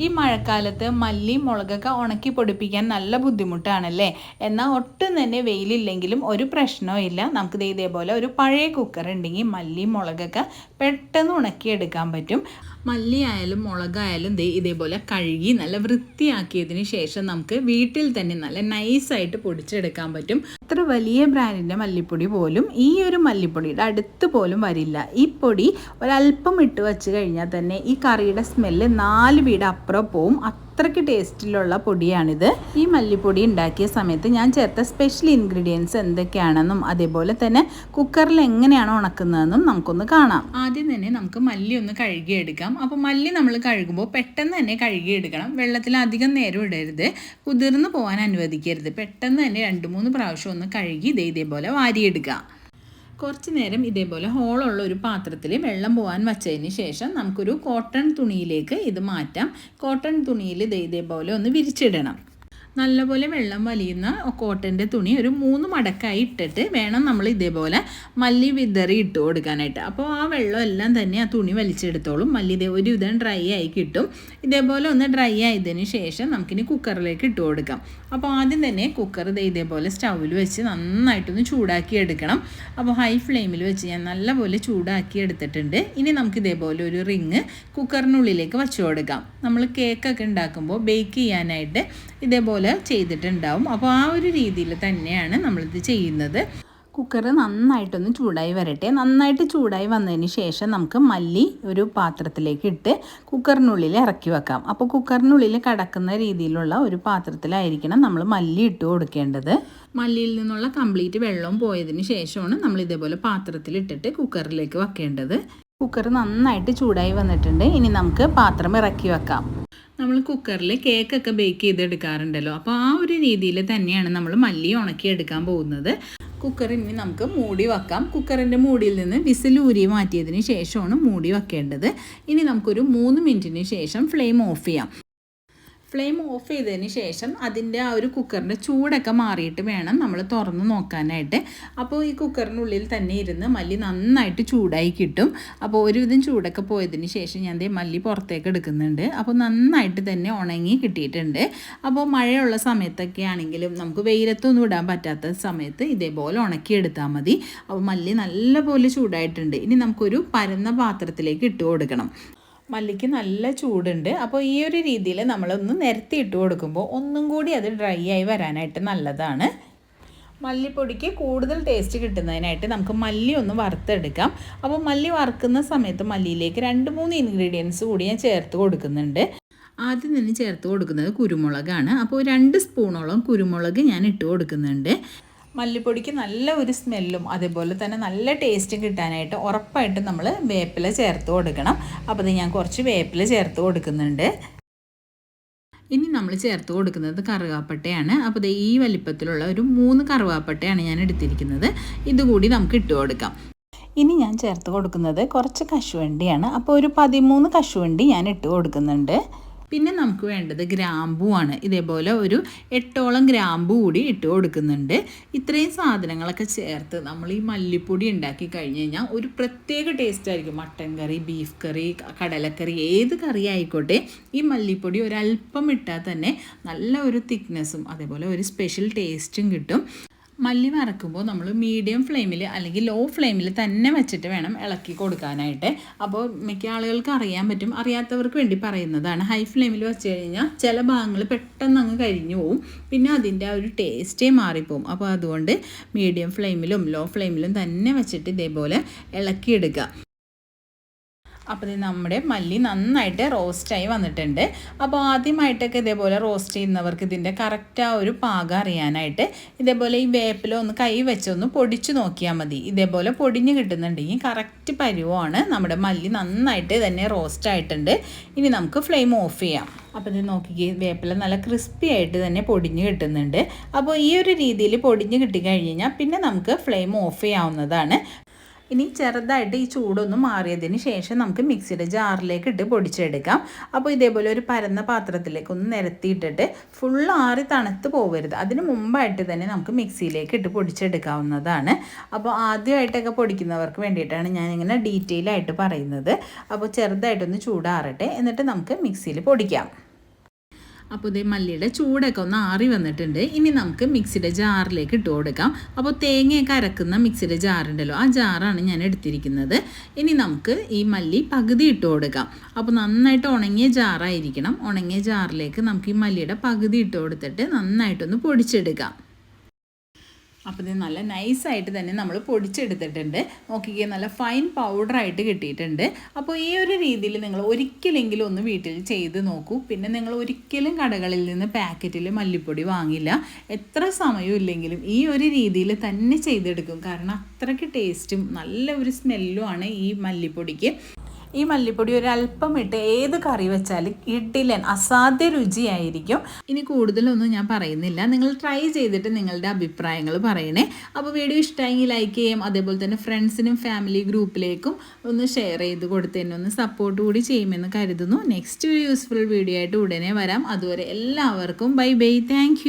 ഈ മഴക്കാലത്ത് മല്ലി മുളകൊക്കെ ഉണക്കി പൊടിപ്പിക്കാൻ നല്ല ബുദ്ധിമുട്ടാണല്ലേ? എന്നാൽ ഒട്ടും തന്നെ വെയിലില്ലെങ്കിലും ഒരു പ്രശ്നവും ഇല്ല. നമുക്ക് ഇതേപോലെ ഒരു പഴയ കുക്കർ ഉണ്ടെങ്കിൽ മല്ലി മുളകൊക്കെ പെട്ടെന്ന് ഉണക്കിയെടുക്കാൻ പറ്റും. മല്ലി ആയാലും മുളകായാലും ദേ ഇതേപോലെ കഴുകി നല്ല വൃത്തിയാക്കിയതിന് ശേഷം നമുക്ക് വീട്ടിൽ തന്നെ നല്ല നൈസായിട്ട് പൊടിച്ചെടുക്കാൻ പറ്റും. അത്ര വലിയ ബ്രാൻഡിന്റെ മല്ലിപ്പൊടി പോലും ഈ ഒരു മല്ലിപ്പൊടിയുടെ അടുത്ത് പോലും വരില്ല. ഈ പൊടി ഒരല്പം ഇട്ട് വെച്ച് കഴിഞ്ഞാൽ തന്നെ ഈ കറിയുടെ സ്മെല്ല് നാല് വീട് അപ്പുറം അത്രയ്ക്ക് ടേസ്റ്റിലുള്ള പൊടിയാണിത്. ഈ മല്ലിപ്പൊടി ഉണ്ടാക്കിയ സമയത്ത് ഞാൻ ചേർത്ത സ്പെഷ്യൽ ഇൻഗ്രീഡിയൻസ് എന്തൊക്കെയാണെന്നും അതേപോലെ തന്നെ കുക്കറിൽ എങ്ങനെയാണ് ഉണക്കുന്നതെന്നും നമുക്കൊന്ന് കാണാം. ആദ്യം തന്നെ നമുക്ക് മല്ലി ഒന്ന് കഴുകിയെടുക്കാം. അപ്പോൾ മല്ലി നമ്മൾ കഴുകുമ്പോൾ പെട്ടെന്ന് തന്നെ കഴുകിയെടുക്കണം. വെള്ളത്തിൽ അധികം നേരം ഇടരുത്. കുതിർന്ന് പോകാൻ അനുവദിക്കരുത്. പെട്ടെന്ന് തന്നെ രണ്ട് മൂന്ന് പ്രാവശ്യം ഒന്ന് കഴുകി ഇതേ ഇതേപോലെ വാരിയെടുക്കുക കുറച്ച് നേരം ഇതേപോലെ ഹോളുള്ള ഒരു പാത്രത്തിൽ വെള്ളം പോകാൻ വച്ചതിന് ശേഷം നമുക്കൊരു കോട്ടൺ തുണിയിലേക്ക് ഇത് മാറ്റാം. കോട്ടൺ തുണിയിൽ ഇത് ഇതേപോലെ ഒന്ന് വിരിച്ചിടണം. നല്ലപോലെ വെള്ളം വലിയുന്ന കോട്ടന്റെ തുണി ഒരു മൂന്ന് മടക്കായി ഇട്ടിട്ട് വേണം നമ്മൾ ഇതേപോലെ മല്ലി വിതറി ഇട്ട് കൊടുക്കാനായിട്ട്. അപ്പോൾ ആ വെള്ളം എല്ലാം തന്നെ ആ തുണി വലിച്ചെടുത്തോളും. മല്ലി ഇതേ ഒരു വിധം ഡ്രൈ ആയി കിട്ടും. ഇതേപോലെ ഒന്ന് ഡ്രൈ ആയതിന് ശേഷം നമുക്കിനി കുക്കറിലേക്ക് ഇട്ട് കൊടുക്കാം. അപ്പോൾ ആദ്യം തന്നെ കുക്കർ ഇത് ഇതേപോലെ സ്റ്റൗവിൽ വെച്ച് നന്നായിട്ടൊന്ന് ചൂടാക്കി എടുക്കണം. അപ്പോൾ ഹൈ ഫ്ലെയിമിൽ വെച്ച് ഞാൻ നല്ലപോലെ ചൂടാക്കി എടുത്തിട്ടുണ്ട്. ഇനി നമുക്ക് ഇതേപോലെ ഒരു റിങ് കുക്കറിനുള്ളിലേക്ക് വെച്ച് കൊടുക്കാം. നമ്മൾ കേക്കൊക്കെ ഉണ്ടാക്കുമ്പോൾ ബേക്ക് ചെയ്യാനായിട്ട് ഇതേപോലെ ചെയ്തിട്ടുണ്ടാവും. അപ്പോൾ ആ ഒരു രീതിയിൽ തന്നെയാണ് നമ്മളിത് ചെയ്യുന്നത്. കുക്കർ നന്നായിട്ടൊന്ന് ചൂടായി വരട്ടെ. നന്നായിട്ട് ചൂടായി വന്നതിന് ശേഷം നമുക്ക് മല്ലി ഒരു പാത്രത്തിലേക്ക് ഇട്ട് കുക്കറിനുള്ളിൽ ഇറക്കി വെക്കാം. അപ്പോൾ കുക്കറിനുള്ളിൽ കടക്കുന്ന രീതിയിലുള്ള ഒരു പാത്രത്തിലായിരിക്കണം നമ്മൾ മല്ലി ഇട്ട് കൊടുക്കേണ്ടത്. മല്ലിയിൽ നിന്നുള്ള കംപ്ലീറ്റ് വെള്ളം പോയതിന് ശേഷമാണ് നമ്മൾ ഇതേപോലെ പാത്രത്തിലിട്ടിട്ട് കുക്കറിലേക്ക് വെക്കേണ്ടത്. കുക്കർ നന്നായിട്ട് ചൂടായി വന്നിട്ടുണ്ട്. ഇനി നമുക്ക് പാത്രം ഇറക്കി വെക്കാം. നമ്മൾ കുക്കറിൽ കേക്കൊക്കെ ബേക്ക് ചെയ്തെടുക്കാറുണ്ടല്ലോ. അപ്പോൾ ആ ഒരു രീതിയിൽ തന്നെയാണ് നമ്മൾ മല്ലി ഉണക്കി എടുക്കാൻ പോകുന്നത്. കുക്കർ ഇനി നമുക്ക് മൂടി വെക്കാം. കുക്കറിന്റെ മൂടിയിൽ നിന്ന് വിസിൽ ഊരി മാറ്റിയതിന് ശേഷമാണ് മൂടി വെക്കേണ്ടത്. ഇനി നമുക്കൊരു മൂന്ന് മിനിറ്റിന് ശേഷം ഫ്ലെയിം ഓഫ് ചെയ്യാം. ഫ്ലെയിം ഓഫ് ചെയ്തതിന് ശേഷം അതിന്റെ ആ ഒരു കുക്കറിന്റെ ചൂടൊക്കെ മാറിയിട്ട് വേണം നമ്മൾ തുറന്ന് നോക്കാനായിട്ട്. അപ്പോൾ ഈ കുക്കറിനുള്ളിൽ തന്നെ ഇരുന്ന് മല്ലി നന്നായിട്ട് ചൂടായി കിട്ടും. അപ്പോൾ ഒരുവിധം ചൂടൊക്കെ പോയതിന് ശേഷം ഞാൻ ദേ മല്ലി പുറത്തേക്ക് എടുക്കുന്നുണ്ട്. അപ്പോൾ നന്നായിട്ട് തന്നെ ഉണങ്ങി കിട്ടിയിട്ടുണ്ട്. അപ്പോൾ മഴയുള്ള സമയത്തൊക്കെ ആണെങ്കിലും നമുക്ക് വെയിലത്തൊന്നും ഇടാൻ പറ്റാത്ത സമയത്ത് ഇതേപോലെ ഉണക്കി എടുത്താൽ മതി. അപ്പോൾ മല്ലി നല്ലപോലെ ചൂടായിട്ടുണ്ട്. ഇനി നമുക്കൊരു പരന്ന പാത്രത്തിലേക്ക് ഇട്ട് കൊടുക്കണം. മല്ലിക്ക് നല്ല ചൂടുണ്ട്. അപ്പോൾ ഈ ഒരു രീതിയിൽ നമ്മളൊന്ന് നിരത്തി ഇട്ട് കൊടുക്കുമ്പോൾ ഒന്നും കൂടി അത് ഡ്രൈ ആയി വരാനായിട്ട് നല്ലതാണ്. മല്ലിപ്പൊടിക്ക് കൂടുതൽ ടേസ്റ്റ് കിട്ടുന്നതിനായിട്ട് നമുക്ക് മല്ലി ഒന്ന് വറുത്തെടുക്കാം. അപ്പോൾ മല്ലി വറുക്കുന്ന സമയത്ത് മല്ലിയിലേക്ക് രണ്ട് മൂന്ന് ഇൻഗ്രീഡിയൻസ് കൂടി ഞാൻ ചേർത്ത് കൊടുക്കുന്നുണ്ട്. ആദ്യം തന്നെ ചേർത്ത് കൊടുക്കുന്നത് കുരുമുളകാണ്. അപ്പോൾ രണ്ട് സ്പൂണോളം കുരുമുളക് ഞാൻ ഇട്ട് കൊടുക്കുന്നുണ്ട്. മല്ലിപ്പൊടിക്ക് നല്ല ഒരു സ്മെല്ലും അതേപോലെ തന്നെ നല്ല ടേസ്റ്റും കിട്ടാനായിട്ട് ഉറപ്പായിട്ടും നമ്മൾ വേപ്പില ചേർത്ത് കൊടുക്കണം. അപ്പോൾ ഞാൻ കുറച്ച് വേപ്പില ചേർത്ത് കൊടുക്കുന്നുണ്ട്. ഇനി നമ്മൾ ചേർത്ത് കൊടുക്കുന്നത് കറുകാപ്പട്ടയാണ് അപ്പോൾ ഈ വലിപ്പത്തിലുള്ള ഒരു മൂന്ന് കറുവാപ്പട്ടയാണ് ഞാൻ എടുത്തിരിക്കുന്നത്. ഇതുകൂടി നമുക്ക് ഇട്ട് കൊടുക്കാം. ഇനി ഞാൻ ചേർത്ത് കൊടുക്കുന്നത് കുറച്ച് കശുവണ്ടിയാണ്. അപ്പോൾ ഒരു പതിമൂന്ന് കശുവണ്ടി ഞാൻ ഇട്ട് കൊടുക്കുന്നുണ്ട്. പിന്നെ നമുക്ക് വേണ്ടത് ഗ്രാമ്പുവാണ് ഇതേപോലെ ഒരു എട്ടോളം ഗ്രാമ്പു കൂടി ഇട്ട് കൊടുക്കുന്നുണ്ട്. ഇത്രയും സാധനങ്ങളൊക്കെ ചേർത്ത് നമ്മൾ ഈ മല്ലിപ്പൊടി ഉണ്ടാക്കി കഴിഞ്ഞ് കഴിഞ്ഞാൽ ഒരു പ്രത്യേക ടേസ്റ്റ് ആയിരിക്കും. മട്ടൻ കറി ബീഫ് കറി കടലക്കറി ഏത് കറി ആയിക്കോട്ടെ ഈ മല്ലിപ്പൊടി ഒരല്പം ഇട്ടാൽ തന്നെ നല്ല ഒരു തിക്നെസ്സും അതേപോലെ ഒരു സ്പെഷ്യൽ ടേസ്റ്റും കിട്ടും. മല്ലി വറക്കുമ്പോൾ നമ്മൾ മീഡിയം ഫ്ലെയിമിൽ അല്ലെങ്കിൽ ലോ ഫ്ലെയിമിൽ തന്നെ വെച്ചിട്ട് വേണം ഇളക്കി കൊടുക്കാനായിട്ട്. അപ്പോൾ മിക്ക ആളുകൾക്ക് അറിയാൻ പറ്റും. അറിയാത്തവർക്ക് വേണ്ടി പറയുന്നതാണ്. ഹൈ ഫ്ലെയിമിൽ വെച്ച് കഴിഞ്ഞാൽ ചില ഭാഗങ്ങൾ പെട്ടെന്ന് അങ്ങ് കരിഞ്ഞു പോവും. പിന്നെ അതിന്റെ ആ ഒരു ടേസ്റ്റേ മാറിപ്പോവും. അപ്പോൾ അതുകൊണ്ട് മീഡിയം ഫ്ലെയിമിലും ലോ ഫ്ലെയിമിലും തന്നെ വെച്ചിട്ട് ഇതേപോലെ ഇളക്കിയെടുക്കുക അപ്പോൾ ഇത് നമ്മുടെ മല്ലി നന്നായിട്ട് റോസ്റ്റായി വന്നിട്ടുണ്ട്. അപ്പോൾ ആദ്യമായിട്ടൊക്കെ ഇതേപോലെ റോസ്റ്റ് ചെയ്യുന്നവർക്ക് ഇതിന്റെ കറക്റ്റ് ആ ഒരു പാകം അറിയാനായിട്ട് ഇതേപോലെ ഈ വേപ്പിലോ ഒന്ന് കൈ വെച്ചൊന്ന് പൊടിച്ച് നോക്കിയാൽ മതി. ഇതേപോലെ പൊടിഞ്ഞ് കിട്ടുന്നുണ്ടെങ്കിൽ കറക്റ്റ് പരുവമാണ് നമ്മുടെ മല്ലി നന്നായിട്ട് തന്നെ റോസ്റ്റ് ആയിട്ടുണ്ട്. ഇനി നമുക്ക് ഫ്ലെയിം ഓഫ് ചെയ്യാം. അപ്പോൾ ഇത് നോക്കിക്കേ വേപ്പില നല്ല ക്രിസ്പി ആയിട്ട് തന്നെ പൊടിഞ്ഞ് കിട്ടുന്നുണ്ട്. അപ്പോൾ ഈ ഒരു രീതിയിൽ പൊടിഞ്ഞ് കിട്ടിക്കഴിഞ്ഞ് കഴിഞ്ഞാൽ പിന്നെ നമുക്ക് ഫ്ലെയിം ഓഫ് ചെയ്യാവുന്നതാണ്. ഇനി ചെറുതായിട്ട് ഈ ചൂടൊന്നും മാറിയതിന് ശേഷം നമുക്ക് മിക്സിയുടെ ജാറിലേക്ക് ഇട്ട് പൊടിച്ചെടുക്കാം. അപ്പോൾ ഇതേപോലെ ഒരു പരന്ന പാത്രത്തിലേക്ക് ഒന്ന് നിരത്തിയിട്ടിട്ട് ഫുൾ ആറി തണുത്ത് പോകരുത്. അതിന് മുമ്പായിട്ട് തന്നെ നമുക്ക് മിക്സിയിലേക്ക് ഇട്ട് പൊടിച്ചെടുക്കാവുന്നതാണ്. അപ്പോൾ ആദ്യമായിട്ടൊക്കെ പൊടിക്കുന്നവർക്ക് വേണ്ടിയിട്ടാണ് ഇങ്ങനെ ഡീറ്റെയിൽ ആയിട്ട് പറയുന്നത്. അപ്പോൾ ചെറുതായിട്ടൊന്ന് ചൂടാറട്ടെ. എന്നിട്ട് നമുക്ക് മിക്സിയിൽ പൊടിക്കാം. അപ്പോൾ ഇതേ മല്ലിയുടെ ചൂടൊക്കെ ഒന്ന് ആറി വന്നിട്ടുണ്ട്. ഇനി നമുക്ക് മിക്സിയുടെ ജാറിലേക്ക് ഇട്ട് കൊടുക്കാം. അപ്പോൾ തേങ്ങയൊക്കെ അരക്കുന്ന മിക്സിയുടെ ജാറുണ്ടല്ലോ ആ ജാറാണ് ഞാൻ എടുത്തിരിക്കുന്നത്. ഇനി നമുക്ക് ഈ മല്ലി പകുതി ഇട്ട് കൊടുക്കാം. അപ്പോൾ നന്നായിട്ട് ഉണങ്ങിയ ജാറായിരിക്കണം. ഉണങ്ങിയ ജാറിലേക്ക് നമുക്ക് ഈ മല്ലിയുടെ പകുതി ഇട്ട് കൊടുത്തിട്ട് നന്നായിട്ടൊന്ന് പൊടിച്ചെടുക്കാം. അപ്പോൾ ഇത് നല്ല നൈസായിട്ട് തന്നെ നമ്മൾ പൊടിച്ചെടുത്തിട്ടുണ്ട്. നോക്കിക്കുക നല്ല ഫൈൻ പൗഡറായിട്ട് കിട്ടിയിട്ടുണ്ട്. അപ്പോൾ ഈ ഒരു രീതിയിൽ നിങ്ങൾ ഒരിക്കലെങ്കിലും ഒന്ന് വീട്ടിൽ ചെയ്ത് നോക്കൂ. പിന്നെ നിങ്ങൾ ഒരിക്കലും കടകളിൽ നിന്ന് പാക്കറ്റിൽ മല്ലിപ്പൊടി വാങ്ങില്ല. എത്ര സമയം ഇല്ലെങ്കിലും ഈ ഒരു രീതിയിൽ തന്നെ ചെയ്തെടുക്കും. കാരണം അത്രയ്ക്ക് ടേസ്റ്റും നല്ല ഒരു സ്മെല്ലുമാണ് ഈ മല്ലിപ്പൊടിക്ക്. ഈ മല്ലിപ്പൊടി ഒരു അല്പം ഇട്ട് ഏത് കറി വെച്ചാലും ഇഡിലൻ അസാധ്യ രുചിയായിരിക്കും. ഇനി കൂടുതലൊന്നും ഞാൻ പറയുന്നില്ല. നിങ്ങൾ ട്രൈ ചെയ്തിട്ട് നിങ്ങളുടെ അഭിപ്രായങ്ങൾ പറയണേ. അപ്പോൾ വീഡിയോ ഇഷ്ടമായെങ്കിൽ ലൈക്ക് ചെയ്യാം. അതേപോലെ തന്നെ ഫ്രണ്ട്സിനും ഫാമിലി ഗ്രൂപ്പിലേക്കും ഒന്ന് ഷെയർ ചെയ്ത് കൊടുത്ത് തന്നെ ഒന്ന് സപ്പോർട്ട് കൂടി ചെയ്യുമെന്ന് കരുതുന്നു. നെക്സ്റ്റ് ഒരു യൂസ്ഫുൾ വീഡിയോ ആയിട്ട് ഉടനെ വരാം. അതുവരെ എല്ലാവർക്കും ബൈ ബൈ താങ്ക്